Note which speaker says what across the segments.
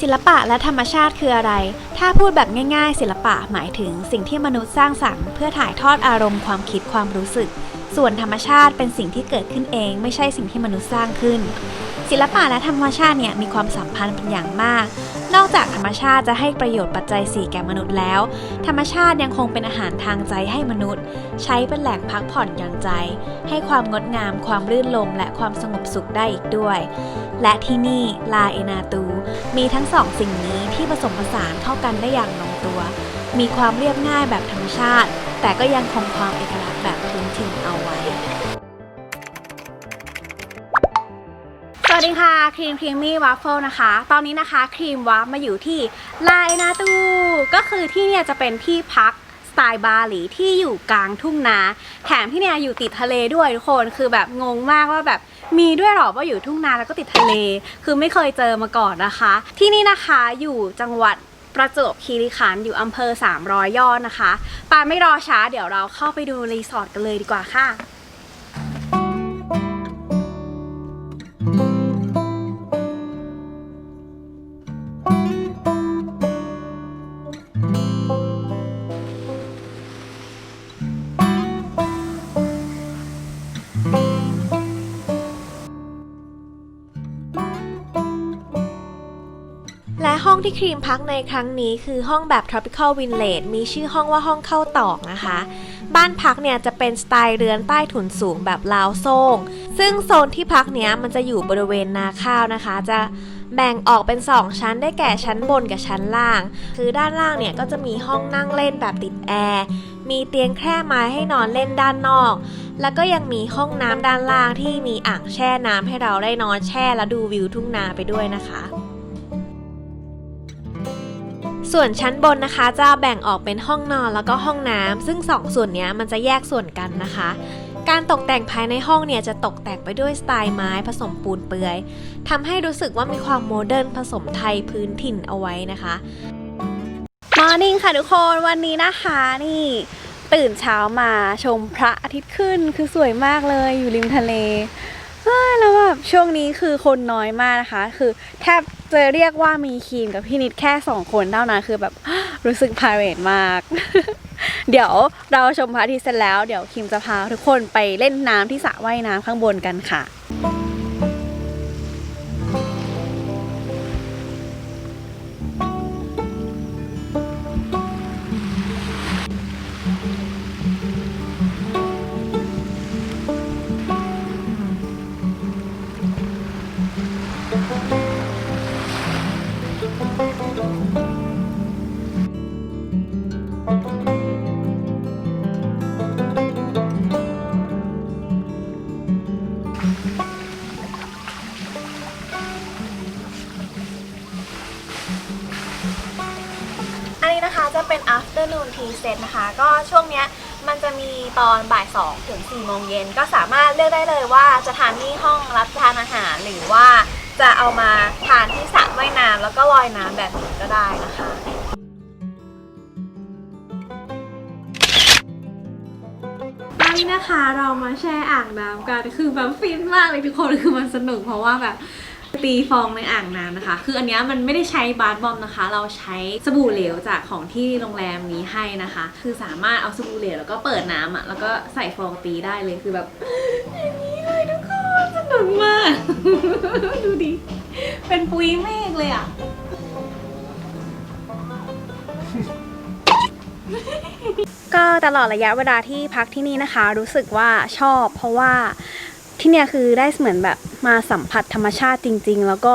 Speaker 1: ศิลปะและธรรมชาติคืออะไร ถ้าพูดแบบง่ายๆ ศิลปะหมายถึงสิ่งที่มนุษย์สร้างสรรค์เพื่อถ่ายทอดอารมณ์ความคิดความรู้สึก ส่วนธรรมชาติเป็นสิ่งที่เกิดขึ้นเอง ไม่ใช่สิ่งที่มนุษย์สร้างขึ้น ศิลปะและธรรมชาติเนี่ยมีความสัมพันธ์เป็นอย่างมาก นอกจากธรรมชาติจะให้ประโยชน์ปัจจัยสี่แก่มนุษย์แล้ว ธรรมชาติยังคงเป็นอาหารทางใจให้มนุษย์ ใช้เป็นแหล่งพักผ่อนหย่อนใจ ให้ความงดงาม ความรื่นรมและความสงบสุขได้อีกด้วย และที่นี่ลาเอนาตู มีทั้งสองสิ่งนี้ที่ผสมผสานเข้ากันได้อย่างลงตัว มีความเรียบง่ายแบบธรรมชาติ แต่ก็ยังคงความเอกลักษณ์แบบพื้นถิ่นเอาไว้ สดีค่ะครีมครีมมี่วัฟเฟิลนะคะ ตอนนี้นะคะครีมวัฟมาอยู่ที่ลาเอนาตูก็คือที่เนี่ยจะเป็นที่พักสไตล์บาหลีที่อยู่กลางทุ่งนา แถมที่เนี่ยอยู่ติดทะเลด้วยทุกคนคือแบบงงมากว่าแบบมีด้วยหรอว่าอยู่ทุ่งนาแล้วก็ติดทะเล คือไม่เคยเจอมาก่อนนะคะ ที่นี่นะคะอยู่จังหวัดประจวบคีรีขันธ์อยู่อำเภอ 300 ยอดนะคะปาไม่รอช้าเดี๋ยวเราเข้าไปดูรีสอร์ทกันเลยดีกว่าค่ะ ที่ครีมพักในครั้งนี้คือห้องแบบ tropical village มีชื่อห้องว่าห้องเข้าตอกนะคะ บ้านพักเนี่ยจะเป็นสไตล์เรือนใต้ถุนสูงแบบลาวโซ่ง ซึ่งโซนที่พักเนี้ยมันจะอยู่บริเวณนาข้าวนะคะ จะแบ่งออกเป็น 2 ชั้นได้แก่ชั้นบนกับชั้นล่าง คือด้านล่างเนี่ยก็จะมีห้องนั่งเล่นแบบติดแอร์ มีเตียงแคร่ไม้ให้นอนเล่นด้านนอก แล้วก็ยังมีห้องน้ำด้านล่างที่มีอ่างแช่น้ำให้เราได้นอนแช่แล้วดูวิวทุ่งนาไปด้วยนะคะ ส่วนชั้นบนนะคะจะแบ่งออกเป็นห้องนอนแล้วก็ห้องน้ำซึ่งสองส่วนนี้มันจะแยกส่วนกันนะคะ การตกแต่งภายในห้องเนี่ยจะตกแต่งไปด้วยสไตล์ไม้ผสมปูนเปลือยทำให้รู้สึกว่ามีความโมเดิร์นผสมไทยพื้นถิ่นเอาไว้นะคะมอร์นิ่งค่ะทุกคนวันนี้นะคะนี่ตื่นเช้ามาชมพระอาทิตย์ขึ้นคือสวยมากเลยอยู่ริมทะเล เฮ้ยแล้วแบบช่วงนี้คือคนน้อยมากนะคะ คือแทบจะเรียกว่ามีคีมกับพี่นิดแค่สองคนเท่านั้นคือแบบรู้สึก p r i v a t มาก เดี๋ยวเราชมพระอาทิตย์เสร็จแล้ว เดี๋ยวคิมจะพาทุกคนไปเล่นน้ำที่สระว่ายน้ำข้างบนกันค่ะ afternoon tea set นะคะ ก็ช่วงเนี้ยมันจะมีตอนบ่าย2ถึง4โมงเย็นก็สามารถเลือกได้เลยว่าจะทานที่ห้องรับประทานอาหาร หรือว่าจะเอามาทานที่สระว่ายน้ำแล้วก็ลอยน้ำแบบนี้ก็ได้นะคะันนี้นะคะเรามาแช่อ่างน้ำกันคือแบบฟินมากเลยทุกคนคือมันสนุกเพราะว่าแบบ ตีฟองในอ่างน้ำนะคะ คืออันเนี้ยมันไม่ได้ใช้บาร์บอมนะคะ เราใช้สบู่เหลวจากของที่โรงแรมนี้ให้นะคะ คือสามารถเอาสบู่เหลวแล้วก็เปิดน้ำอะแล้วก็ใส่ฟองตีได้เลยคือแบบอย่างนี้เลยทุกคนสนุกมาก ดูดิเป็นปุยเมฆเลยอะก็ตลอดระยะเวลาที่พักที่นี่นะคะ รู้สึกว่าชอบเพราะว่า ที่เนี่ยคือได้เหมือนแบบมาสัมผัสธรรมชาติจริง ๆ แล้วก็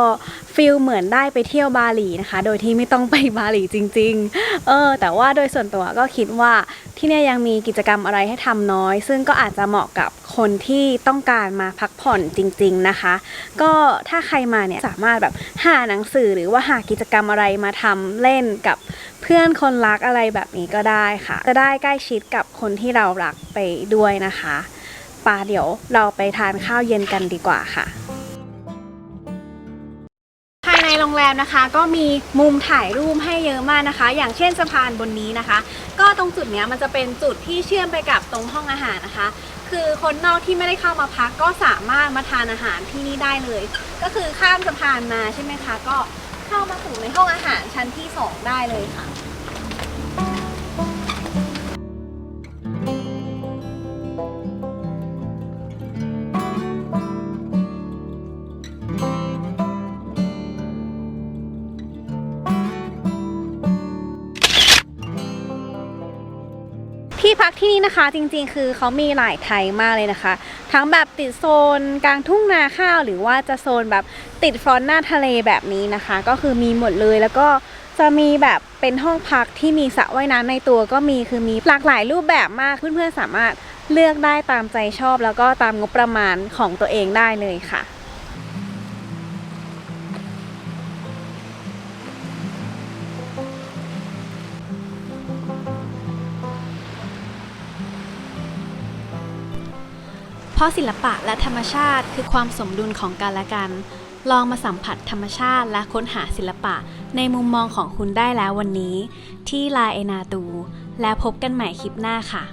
Speaker 1: ฟีลเหมือนได้ไปเที่ยวบาหลีนะคะ โดยที่ไม่ต้องไปบาหลีจริง ๆ เออ แต่ว่าโดยส่วนตัวก็คิดว่าที่เนี่ยยังมีกิจกรรมอะไรให้ทำน้อย ซึ่งก็อาจจะเหมาะกับคนที่ต้องการมาพักผ่อนจริง ๆนะคะ ก็ถ้าใครมาเนี่ยสามารถแบบหาหนังสือหรือว่าหากิจกรรมอะไรมาทำเล่นกับเพื่อนคนรักอะไรแบบนี้ก็ได้ค่ะ จะได้ใกล้ชิดกับคนที่เรารักไปด้วยนะคะ ปาเดี๋ยวเราไปทานข้าวเย็นกันดีกว่าค่ะ ภายในโรงแรมนะคะ ก็มีมุมถ่ายรูปให้เยอะมากนะคะ อย่างเช่นสะพานบนนี้นะคะ ก็ตรงจุดเนี้ยมันจะเป็นจุดที่เชื่อมไปกับตรงห้องอาหารนะคะ คือคนนอกที่ไม่ได้เข้ามาพักก็สามารถมาทานอาหารที่นี่ได้เลย ก็คือข้ามสะพานมาใช่ไหมคะ ก็เข้ามาถึงในห้องอาหารชั้นที่ 2 ได้เลยค่ะ พักที่นี่นะคะจริงๆ คือเขามีหลายไทยมากเลยนะคะ ทั้งแบบติดโซนกลางทุ่งนาข้าวหรือว่าจะโซนแบบติดฟรอนต์หน้าทะเลแบบนี้นะคะ ก็คือมีหมดเลยแล้วก็จะมีแบบเป็นห้องพักที่มีสระว่ายน้ำในตัวก็มีคือมีหลากหลายรูปแบบมากเพื่อนๆสามารถเลือกได้ตามใจชอบแล้วก็ตามงบประมาณของตัวเองได้เลยค่ะ
Speaker 2: เพราะศิลปะและธรรมชาติคือความสมดุลของกันและกัน ลองมาสัมผัสธรรมชาติและค้นหาศิลปะในมุมมองของคุณได้แล้ววันนี้ ที่ลาเอนาตู และพบกันใหม่คลิปหน้าค่ะ